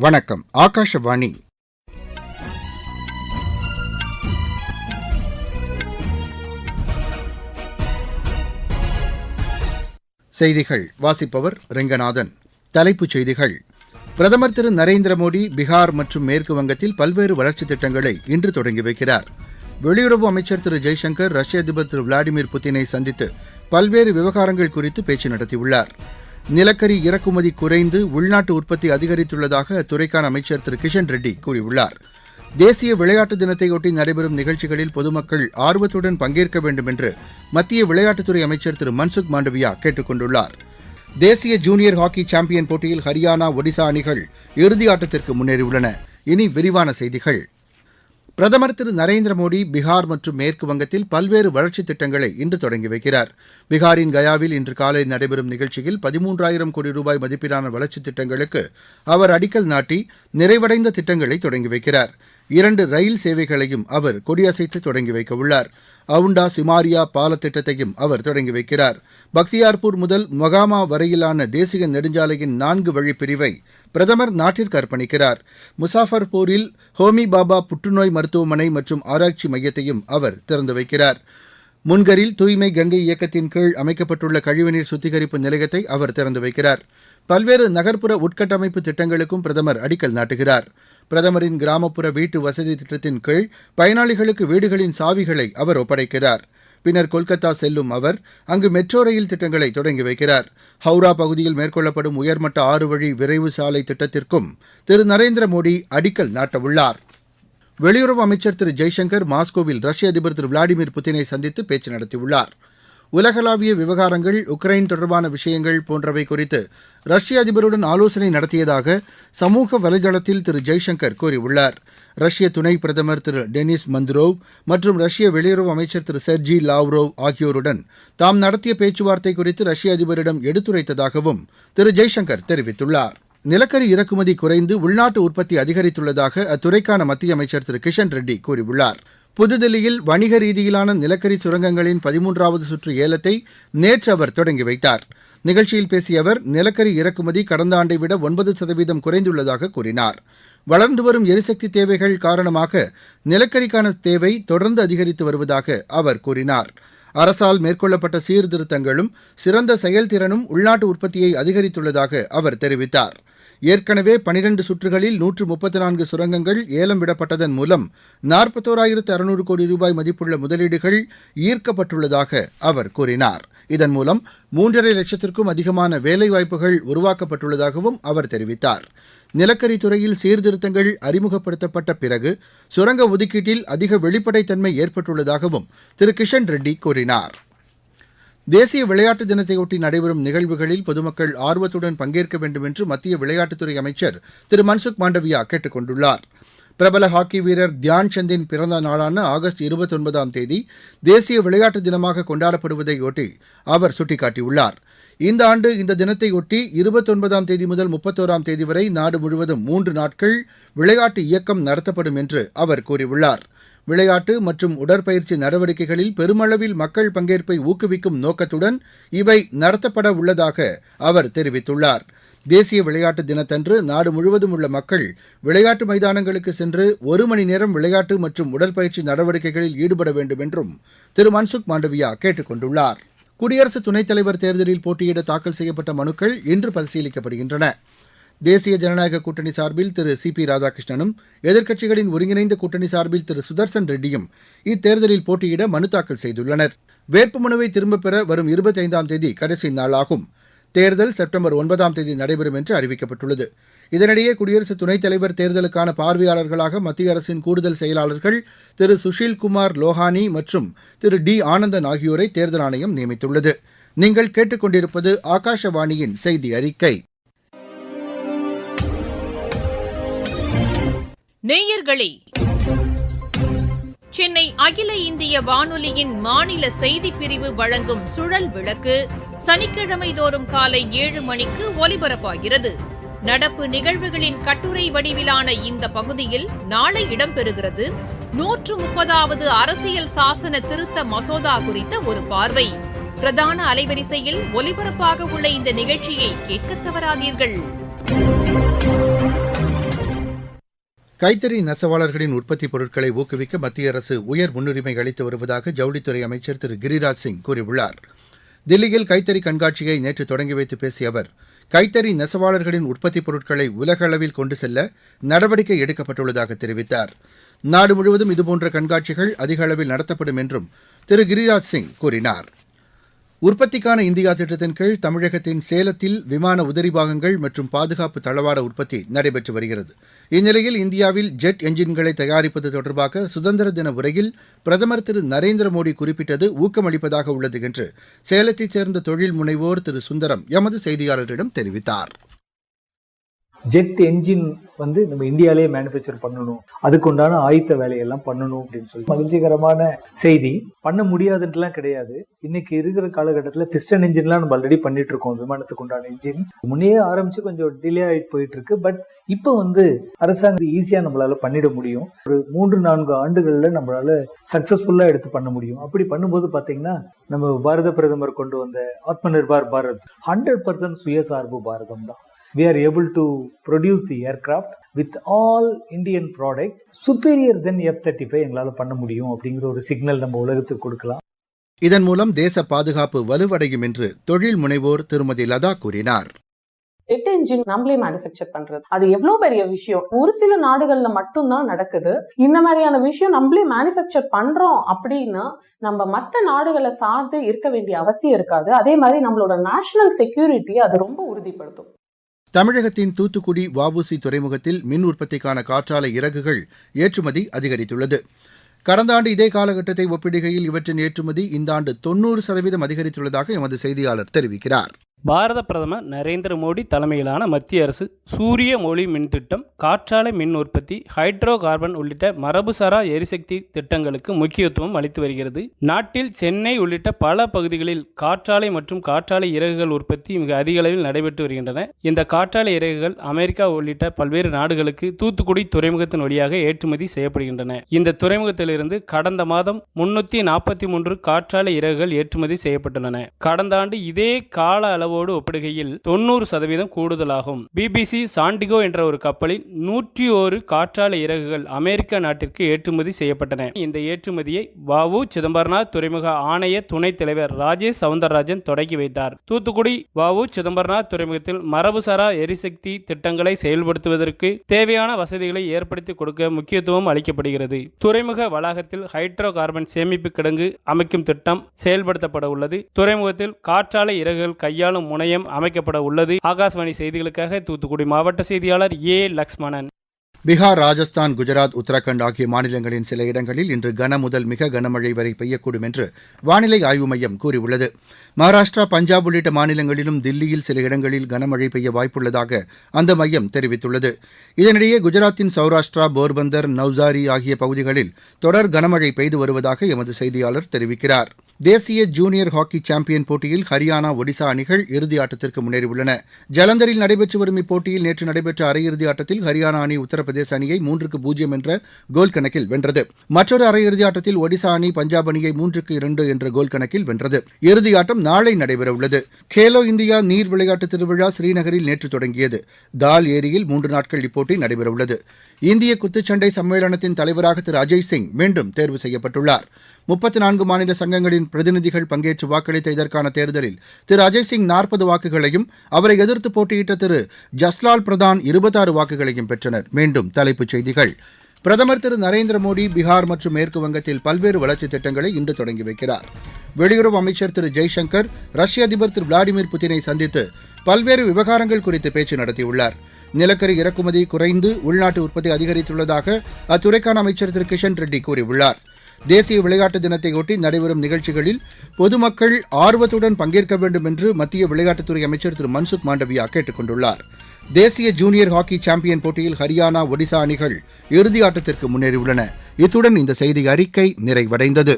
வணக்கம் ஆகாஷவாணி. செய்திகள் வாசிப்பவர் ரெங்கநாதன். தலைப்புச் செய்திகள். பிரதமர் திரு நரேந்திர மோடி பீகார் மற்றும் மேற்கு வங்கத்தில் பல்வேறு வளர்ச்சித் திட்டங்களை இன்று தொடங்கி வைக்கிறார். வெளியுறவு அமைச்சர் திரு ஜெய்சங்கர் ரஷ்ய அதிபர் திரு விளாடிமிர் புட்டினை சந்தித்து பல்வேறு விவகாரங்கள் குறித்து பேச்சு நடத்தியுள்ளார். நிலக்கரி இறக்குமதி குறைந்து உள்நாட்டு உற்பத்தி அதிகரித்துள்ளதாக அத்துறைக்கான அமைச்சர் திரு கிஷன் ரெட்டி கூறியுள்ளார். தேசிய விளையாட்டு தினத்தையொட்டி நடைபெறும் நிகழ்ச்சிகளில் பொதுமக்கள் ஆர்வத்துடன் பங்கேற்க வேண்டும் என்று மத்திய விளையாட்டுத்துறை அமைச்சர் திரு மன்சுக் மாண்டவியா கேட்டுக் கொண்டுள்ளார். தேசிய ஜூனியர் ஹாக்கி சாம்பியன் போட்டியில் ஹரியானா ஒடிசா அணிகள் இறுதி ஆட்டத்திற்கு முன்னேறியுள்ளன. இனி விரிவான செய்திகள். பிரதமர் திரு நரேந்திர மோடி பீகார் மற்றும் மேற்குவங்கத்தில் பல்வேறு வளர்ச்சித் திட்டங்களை இன்று தொடங்கி வைக்கிறார். பீகாரின் கயாவில் இன்று காலை நடைபெறும் நிகழ்ச்சியில் பதிமூன்றாயிரம் கோடி ரூபாய் மதிப்பிலான வளர்ச்சித் திட்டங்களுக்கு அவர் அடிக்கல் நாட்டி நிறைவடைந்த திட்டங்களை தொடங்கி வைக்கிறார். இரண்டு ரயில் சேவைகளையும் அவர் கொடியசைத்து தொடங்கி வைக்க அவுண்டா சிமாரியா பாலத்திட்டத்தையும் அவர் தொடங்கி வைக்கிறார். பக்தியார்பூர் முதல் மொகாமா வரையிலான தேசிய நெடுஞ்சாலையின் நான்கு வழி பிரிவை பிரதமர் நாட்டிற்கு அர்ப்பணிக்கிறார். முசாஃபர்பூரில் ஹோமி பாபா புற்றுநோய் மருத்துவமனை மற்றும் ஆராய்ச்சி மையத்தையும் அவர் திறந்து வைக்கிறார். முன்கரில் தூய்மை கங்கை இயக்கத்தின் கீழ் அமைக்கப்பட்டுள்ள கழிவுநீர் சுத்திகரிப்பு நிலையத்தை அவர் திறந்து வைக்கிறார். பல்வேறு நகர்ப்புற உட்கட்டமைப்பு திட்டங்களுக்கும் பிரதமர் அடிக்கல் நாட்டுகிறார். பிரதமரின் கிராமப்புற வீட்டு வசதி திட்டத்தின் கீழ் பயனாளிகளுக்கு வீடுகளின் சாவிகளை அவர் ஒப்படைக்கிறார். பின்னர் கொல்கத்தா செல்லும் அவர் அங்கு மெட்ரோ ரயில் திட்டங்களை தொடங்கி வைக்கிறார். ஹவுரா பகுதியில் மேற்கொள்ளப்படும் உயர்மட்ட ஆறு வழி விரைவு சாலை திட்டத்திற்கும் திரு நரேந்திர மோடி அடிக்கல் நாட்டவுள்ளார். வெளியுறவு அமைச்சர் திரு ஜெய்சங்கர் மாஸ்கோவில் ரஷ்ய அதிபர் திரு விளாடிமிர் புதினை சந்தித்து பேச்சு நடத்தியுள்ளார். உலகளாவிய விவகாரங்கள் உக்ரைன் தொடர்பான விஷயங்கள் போன்றவை குறித்து ரஷ்ய அதிபருடன் ஆலோசனை நடத்தியதாக சமூக வலைதளத்தில் திரு ஜெய்சங்கர் கூறியுள்ளார். ரஷ்ய துணை பிரதமர் திரு டெனிஸ் மந்த்ரோவ் மற்றும் ரஷ்ய வெளியுறவு அமைச்சர் திரு செர்ஜி லாவ்ரோவ் ஆகியோருடன் தாம் நடத்திய பேச்சுவார்த்தை குறித்து ரஷ்ய அதிபரிடம் எடுத்துரைத்ததாகவும் திரு ஜெய்சங்கர் தெரிவித்துள்ளார். நிலக்கரி இறக்குமதி குறைந்து உள்நாட்டு உற்பத்தி அதிகரித்துள்ளதாக அத்துறைக்கான மத்திய அமைச்சர் திரு கிஷன் ரெட்டி கூறியுள்ளார். புதுதில்லியில் வணிக ரீதியிலான நிலக்கரி சுரங்கங்களின் பதிமூன்றாவது சுற்று ஏலத்தை நேற்று அவர் தொடங்கி வைத்தார். நிகழ்ச்சியில் பேசிய அவர் நிலக்கரி இறக்குமதி கடந்த ஆண்டை விட ஒன்பது சதவீதம் குறைந்துள்ளதாக கூறினார். வளர்ந்து வரும் எரிசக்தி தேவைகள் காரணமாக நிலக்கரிக்கான தேவை தொடர்ந்து அதிகரித்து வருவதாக அவர் கூறினார். அரசால் மேற்கொள்ளப்பட்ட சீர்திருத்தங்களும் சிறந்த செயல்திறனும் உள்நாட்டு உற்பத்தியை அதிகரித்துள்ளதாக அவர் தெரிவித்தார். ஏற்கனவே பனிரண்டு சுற்றுகளில் நூற்று முப்பத்தி நான்கு சுரங்கங்கள் ஏலம் விடப்பட்டதன் மூலம் நாற்பத்தோராயிரத்து அறுநூறு கோடி ரூபாய் மதிப்புள்ள முதலீடுகள் ஈர்க்கப்பட்டுள்ளதாக அவர் கூறினார். இதன் மூலம் மூன்றரை லட்சத்திற்கும் அதிகமான வேலைவாய்ப்புகள் உருவாக்கப்பட்டுள்ளதாகவும் அவர் தெரிவித்தார். நிலக்கரி துறையில் சீர்திருத்தங்கள் அறிமுகப்படுத்தப்பட்ட பிறகு சுரங்க ஒதுக்கீட்டில் அதிக வெளிப்படைத்தன்மை ஏற்பட்டுள்ளதாகவும் திரு கிஷன் ரெட்டி கூறினார். தேசிய விளையாட்டு தினத்தையொட்டி நடைபெறும் நிகழ்வுகளில் பொதுமக்கள் ஆர்வத்துடன் பங்கேற்க வேண்டும் என்று மத்திய விளையாட்டுத்துறை அமைச்சர் திரு மன்சுக் மாண்டவியா கேட்டுக் கொண்டுள்ளார். பிரபல ஹாக்கி வீரர் தியான் சந்தின் பிறந்த நாளான ஆகஸ்ட் இருபத்தொன்பதாம் தேதி தேசிய விளையாட்டு தினமாக கொண்டாடப்படுவதையொட்டி அவர் சுட்டிக்காட்டியுள்ளார். இந்த ஆண்டு இந்த தினத்தையொட்டி இருபத்தொன்பதாம் தேதி முதல் முப்பத்தோராம் தேதி வரை நாடு முழுவதும் மூன்று நாட்கள் விளையாட்டு இயக்கம் நடத்தப்படும் என்று அவர் கூறியுள்ளார். விளையாட்டு மற்றும் உடற்பயிற்சி நடவடிக்கைகளில் பெருமளவில் மக்கள் பங்கேற்பை ஊக்குவிக்கும் நோக்கத்துடன் இவை நடத்தப்பட உள்ளதாக அவர் தெரிவித்துள்ளார். தேசிய விளையாட்டு தினத்தன்று நாடு முழுவதும் உள்ள மக்கள் விளையாட்டு மைதானங்களுக்கு சென்று ஒரு மணி நேரம் விளையாட்டு மற்றும் உடற்பயிற்சி நடவடிக்கைகளில் ஈடுபட வேண்டும் என்றும் திரு மன்சுக் மாண்டவியா கேட்டுக் கொண்டுள்ளார். குடியரசு துணைத் தலைவர் தேர்தலில் போட்டியிட தாக்கல் செய்யப்பட்ட மனுக்கள் இன்று பரிசீலிக்கப்படுகின்றன. தேசிய ஜனநாயக கூட்டணி சார்பில் திரு சி பி ராதாகிருஷ்ணனும் எதிர்க்கட்சிகளின் ஒருங்கிணைந்த கூட்டணி சார்பில் திரு சுதர்சன் ரெட்டியும் இத்தேர்தலில் போட்டியிட மனு தாக்கல் செய்துள்ளனர். வேட்புமனுவை திரும்பப் பெற வரும் இருபத்தைந்தாம் தேதி கடைசி நாளாகும். தேர்தல் செப்டம்பர் ஒன்பதாம் தேதி நடைபெறும் என்று அறிவிக்கப்பட்டுள்ளது. இதனிடையே குடியரசு துணைத் தலைவர் தேர்தலுக்கான பார்வையாளர்களாக மத்திய அரசின் கூடுதல் செயலாளர்கள் திரு சுஷில் குமார் லோஹானி மற்றும் திரு டி ஆனந்தன் ஆகியோரை தேர்தல் ஆணையம் நியமித்துள்ளது. நீங்கள் கேட்டுக்கொண்டிருப்பது ஆகாஷவாணியின் செய்தி அறிக்கை. நேயர்களே சென்னை அகில இந்திய வானொலியின் மாநில செய்திப் பிரிவு வழங்கும் சுழல் விளக்கு சனிக்கிழமை தோறும் காலை ஏழு மணிக்கு ஒலிபரப்பாகிறது. நடப்பு நிகழ்வுகளின் கட்டுரை வடிவிலான இந்த பகுதியில் நாளை இடம்பெறுகிறது. நூற்று முப்பதாவது அரசியல் சாசன திருத்த மசோதா குறித்த ஒரு பார்வை. பிரதான அலைவரிசையில் ஒலிபரப்பாக உள்ள இந்த நிகழ்ச்சியை கேட்க தவறாதீர்கள். கைத்தறி நெசவாளர்களின் உற்பத்தி பொருட்களை ஊக்குவிக்க மத்திய அரசு உயர் முன்னுரிமை அளித்து வருவதாக ஜவுளித்துறை அமைச்சர் திரு கிரிராஜ் சிங் கூறியுள்ளார். தில்லியில் கைத்தறி கண்காட்சியை நேற்று தொடங்கி வைத்து பேசிய அவர் கைத்தறி நெசவாளர்களின் உற்பத்தி பொருட்களை உலக அளவில் கொண்டு செல்ல நடவடிக்கை எடுக்கப்பட்டுள்ளதாக தெரிவித்தார். நாடு முழுவதும் இதுபோன்ற கண்காட்சிகள் அதிக அளவில் நடத்தப்படும் என்றும் திரு கிரிராஜ் சிங் கூறினார். உற்பத்திக்கான இந்தியா திட்டத்தின் கீழ் தமிழகத்தின் சேலத்தில் விமான உதிரி பாகங்கள் மற்றும் பாதுகாப்பு தளவாட உற்பத்தி நடைபெற்று வருகிறது. இந்நிலையில் இந்தியாவில் ஜெட் என்ஜின்களை தயாரிப்பது தொடர்பாக சுதந்திர தின உரையில் பிரதமர் திரு நரேந்திர மோடி குறிப்பிட்டது ஊக்கமளிப்பதாக உள்ளது என்று சேலத்தைச் சேர்ந்த தொழில் முனைவோர் திரு சுந்தரம் எமது செய்தியாளரிடம் தெரிவித்தார். ஜெட் என்ஜின் வந்து நம்ம இந்தியாலேயே மேனுஃபேக்சர் பண்ணணும். அதுக்குண்டான ஆயத்த வேலையெல்லாம் பண்ணணும் அப்படின்னு சொல்லி. மகிழ்ச்சிகரமான செய்தி. பண்ண முடியாதுன்றலாம் கிடையாது. இன்னைக்கு இருக்கிற காலகட்டத்தில் பிஸ்டன் என்ஜின்லாம் நம்ம ஆல்ரெடி பண்ணிட்டு இருக்கோம் விமானத்துக்கு உண்டான என்ஜின் முன்னே ஆரம்பிச்சு கொஞ்சம் டிலே ஆகிட்டு போயிட்டு இருக்கு பட் இப்போ வந்து அரசாங்கம் ஈஸியாக நம்மளால பண்ணிட முடியும். ஒரு மூன்று நான்கு ஆண்டுகளில் நம்மளால சக்சஸ்ஃபுல்லாக எடுத்து பண்ண முடியும். அப்படி பண்ணும்போது பார்த்தீங்கன்னா நம்ம பாரத பிரதமர் கொண்டு வந்த ஆத்ம நிர்பார் பாரத் ஹண்ட்ரட் பர்சன்ட் சுயசார்பு பாரதம் தான். We are able to produce the aircraft with all Indian product superior than F-35 எங்களால் பண்ண முடியும் அப்படிங்கிற ஒரு சிக்னல் நம்ம உலகத்துக்கு கொடுக்கலாம். இதன் மூலம் தேச பாதுகாப்பு வலுவடையும் என்று தொழில் முனைவோர் திருமதி லதா கூறினார். ஜெட் என்ஜின் நம்மளே மேனுஃபேக்சர் பண்றது. அது எவ்வளவு பெரிய விஷயம்? ஒரு சில நாடுகள்ல மட்டும்தான் நடக்குது. இந்த மாதிரியான விஷயம் நம்மளே மேனுஃபேக்சர் பண்றோம் அப்படின்னா நம்ம மத்த நாடுகளை சார்ந்து இருக்க வேண்டிய அவசியம் இருக்காது. அதே மாதிரி நம்மளோட நேஷனல் செக்யூரிட்டி அது ரொம்ப உறுதிப்படுத்தும். தமிழகத்தின் தூத்துக்குடி வஉசி துறைமுகத்தில் மின் உற்பத்திக்கான காற்றாலை இறகுகள் ஏற்றுமதி அதிகரித்துள்ளது. கடந்த ஆண்டு இதே காலகட்டத்தை ஒப்பிடுகையில் இவற்றின் ஏற்றுமதி இந்த ஆண்டு தொன்னூறு சதவீதம் அதிகரித்துள்ளதாக எமது செய்தியாளர் தெரிவிக்கிறார். பாரத பிரதமர் நரேந்திர மோடி தலைமையிலான மத்திய அரசு சூரிய ஒளி மின் திட்டம் காற்றாலை மின் உற்பத்தி ஹைட்ரோ கார்பன் உள்ளிட்ட மரபுசாரா எரிசக்தி திட்டங்களுக்கு முக்கியத்துவம் அளித்து வருகிறது. நாட்டில் சென்னை உள்ளிட்ட பல பகுதிகளில் காற்றாலை மற்றும் காற்றாலை இறகுகள் உற்பத்தி மிக அதிக அளவில் நடைபெற்று வருகின்றன. இந்த காற்றாலை இறகுகள் அமெரிக்கா உள்ளிட்ட பல்வேறு நாடுகளுக்கு தூத்துக்குடி துறைமுகத்தின் வழியாக ஏற்றுமதி செய்யப்படுகின்றன. இந்த துறைமுகத்திலிருந்து கடந்த மாதம் முன்னூத்தி நாற்பத்தி மூன்று காற்றாலை இறகுகள் ஏற்றுமதி செய்யப்பட்டுள்ளன. கடந்த ஆண்டு இதே கால அளவோடு ஒப்பிடுகையில் தொண்ணூறு சதவீதம் கூடுதலாகும். பிபிசி சாண்டிகோ என்ற ஒரு கப்பலில் நூற்றி ஒரு காற்றாலை இறகுகள் அமெரிக்க நாட்டிற்கு ஏற்றுமதி செய்யப்பட்டன. இந்த ஏற்றுமதியை வாவு சிதம்பரனார் துறைமுக ஆணைய துணைத் தலைவர் ராஜேஷ் சவுந்தரராஜன் தொடங்கி வைத்தார். தூத்துக்குடி வாவு சிதம்பரனார் துறைமுகத்தில் மரபுசாரா எரிசக்தி திட்டங்களை செயல்படுத்துவதற்கு தேவையான வசதிகளை ஏற்படுத்தி கொடுக்க முக்கியத்துவம் அளிக்கப்படுகிறது. துறைமுக வளாகத்தில் ஹைட்ரோ கார்பன் சேமிப்பு கிடங்கு அமைக்கும் திட்டம் செயல்படுத்தப்பட உள்ளது. துறைமுகத்தில் காற்றாலை இறகுகள் கையாளும் முனையம் அமைக்கப்பட உள்ளது. ஆகாஷ்வாணி செய்திகளுக்காக தூத்துக்குடி மாவட்ட செய்தியாளர் ஏ. லக்ஷ்மணன். பீகார் ராஜஸ்தான் குஜராத் உத்தரகாண்ட் ஆகிய மாநிலங்களின் சில இடங்களில் இன்று கன முதல் மிக கனமழை வரை பெய்யக்கூடும் என்று வானிலை ஆய்வு மையம் கூறியுள்ளது. மகாராஷ்டிரா பஞ்சாப் உள்ளிட்ட மாநிலங்களிலும் தில்லியில் சில இடங்களில் கனமழை பெய்ய வாய்ப்புள்ளதாக அந்த மையம் தெரிவித்துள்ளது. இதனிடையே குஜராத்தின் சௌராஷ்டிரா போர்பந்தர் நவ்சாரி ஆகிய பகுதிகளில் தொடர் கனமழை பெய்து வருவதாக எமது செய்தியாளர் தெரிவிக்கிறார். தேசிய ஜூனியர் ஹாக்கி சாம்பியன் போட்டியில் ஹரியானா ஒடிசா அணிகள் இறுதி ஆட்டத்திற்கு முன்னேறியுள்ளன. ஜலந்தரில் நடைபெற்று வரும் இப்போட்டியில் நேற்று நடைபெற்ற அரையிறுதி ஆட்டத்தில் ஹரியானா அணி உத்தரப்பிரதேச அணியை மூன்றுக்கு பூஜ்ஜியம் என்ற கோல் கணக்கில் வென்றது. மற்றொரு அரையிறுதி ஆட்டத்தில் ஒடிசா அணி பஞ்சாப் அணியை மூன்றுக்கு இரண்டு என்ற கோல் கணக்கில் வென்றது. இறுதி ஆட்டம் நாளை நடைபெறவுள்ளது. கேலோ இந்தியா நீர் விளையாட்டு திருவிழா ஸ்ரீநகரில் நேற்று தொடங்கியது. தால் ஏரியில் மூன்று நாட்கள் இப்போட்டி நடைபெறவுள்ளது. இந்திய குத்துச்சண்டை சம்மேளனத்தின் தலைவராக திரு அஜய் சிங் மீண்டும் தேர்வு செய்யப்பட்டுள்ளார். முப்பத்தி நான்கு மாநில சங்கங்களின் பிரதிநிதிகள் பங்கேற்று வாக்களித்த இதற்கான தேர்தலில் திரு அஜய் சிங் நாற்பது வாக்குகளையும் அவரை எதிர்த்து போட்டியிட்ட திரு ஜஸ்லால் பிரதான் இருபத்தாறு வாக்குகளையும் பெற்றனர். மீண்டும் தலைப்புச் செய்திகள். பிரதமர் திரு நரேந்திர மோடி பீகார் மற்றும் மேற்கு வங்கத்தில் பல்வேறு வளர்ச்சித் திட்டங்களை இன்று தொடங்கி வைக்கிறார். வெளியுறவு அமைச்சர் திரு ஜெய்சங்கர் ரஷ்ய அதிபர் திரு விளாடிமிர் புதினை சந்தித்து பல்வேறு விவகாரங்கள் குறித்து பேச்சு நடத்தியுள்ளார். நிலக்கரி இறக்குமதி குறைந்து உள்நாட்டு உற்பத்தி அதிகரித்துள்ளதாக அத்துறைக்கான அமைச்சர் திரு கிஷன் ரெட்டி கூறியுள்ளார். தேசிய விளையாட்டு தினத்தையொட்டி நடைபெறும் நிகழ்ச்சிகளில் பொதுமக்கள் ஆர்வத்துடன் பங்கேற்க வேண்டும் என்று மத்திய விளையாட்டுத்துறை அமைச்சர் திரு மன்சுக் மாண்டவியா கேட்டுக் கொண்டுள்ளார் தேசிய ஜூனியர் ஹாக்கி சாம்பியன் போட்டியில் ஹரியானா ஒடிசா அணிகள் இறுதி ஆட்டத்திற்கு முன்னேறியுள்ளன. இத்துடன் இந்த செய்தி அறிக்கை நிறைவடைந்தது.